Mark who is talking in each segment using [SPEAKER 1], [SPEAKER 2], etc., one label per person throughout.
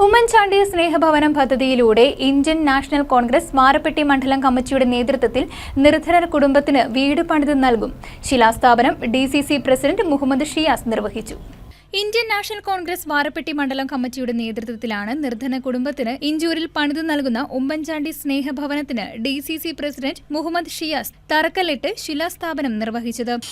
[SPEAKER 1] ഉമ്മൻചാണ്ടി സ്നേഹഭവനം പദ്ധതിയിലൂടെ Indian national Congress മാരപ്പെട്ടി മണ്ഡലം കമ്മിറ്റിയുടെ നേതൃത്വത്തിൽ നിർധനർ കുടുംബത്തിന് വീട് പണിത് നൽകും. ശിലാസ്ഥാപനം D C C president Muhammad Shiyas നിർവഹിച്ചു. ഇന്ത്യൻ നാഷണൽ കോൺഗ്രസ് വാരപ്പെട്ടി മണ്ഡലം കമ്മിറ്റിയുടെ നേതൃത്വത്തിലാണ് നിർധന കുടുംബത്തിന് ഇഞ്ചൂരിൽ പണിത് നൽകുന്ന Oommen Chandy സ്നേഹഭവനത്തിന് D C C president Muhammad Shiyas തറക്കല്ലിട്ട് ശിലാസ്ഥാപനം നിർവഹിച്ചത്.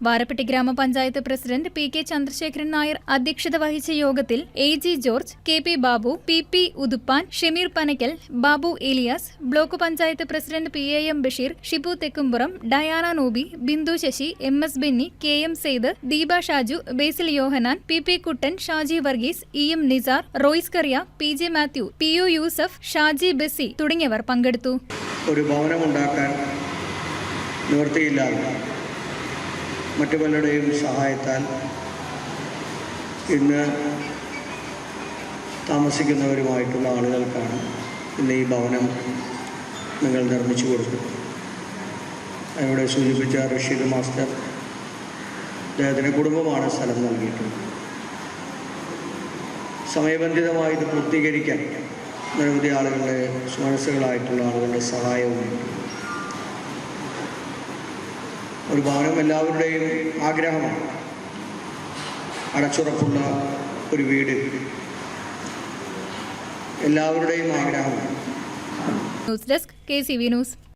[SPEAKER 1] വാരപ്പെട്ടി ഗ്രാമപഞ്ചായത്ത് president P K Chandrasekharan Nair അധ്യക്ഷത വഹിച്ച യോഗത്തിൽ A G George K P Babu P P Uthuppan Shameer Panakkal Babu Eliyas block panchayat president P A M Basheer Shibu Thekkumpuram Diana Nobi Bindu Sasi M S Benny K M Syed Deepa Shaju Basil Yohannan P P Kuttan Shaji Varghese E M Nisar Royce Kariya P J Mathew P U Yusuf Shaji Bessy തുടങ്ങിയവർ പങ്കെടുത്തു.
[SPEAKER 2] ഒരു ഭവനമുണ്ടാക്കാൻ നിവൃത്തിയില്ലാതെ മറ്റു പലരുടെയും സഹായത്താൽ ഇന്ന് താമസിക്കുന്നവരുമായിട്ടുള്ള ആളുകൾക്കാണ് ഇന്ന് ഈ ഭവനം നിങ്ങൾ നിർമ്മിച്ചു കൊടുക്കുന്നത് ഇവിടെ സൂചിപ്പിച്ച റഷീദ് മാസ്റ്റർ അദ്ദേഹത്തിന്റെ കുടുംബമാണ് സ്ഥലം നൽകിയിട്ടുള്ളത്. സമയബന്ധിതമായി ഇത് പൂർത്തീകരിക്കാൻ നിരവധി ആളുകളുടെ സുമനസ്സുകളായിട്ടുള്ള ആളുകളുടെ സഹായവും ഒരു ഭവനം എല്ലാവരുടെയും ആഗ്രഹമാണ്. അടച്ചുറപ്പുള്ള ഒരു വീട്. എല്ലാവരുടെയും ആഗ്രഹമാണ്.
[SPEAKER 1] News desk K C V news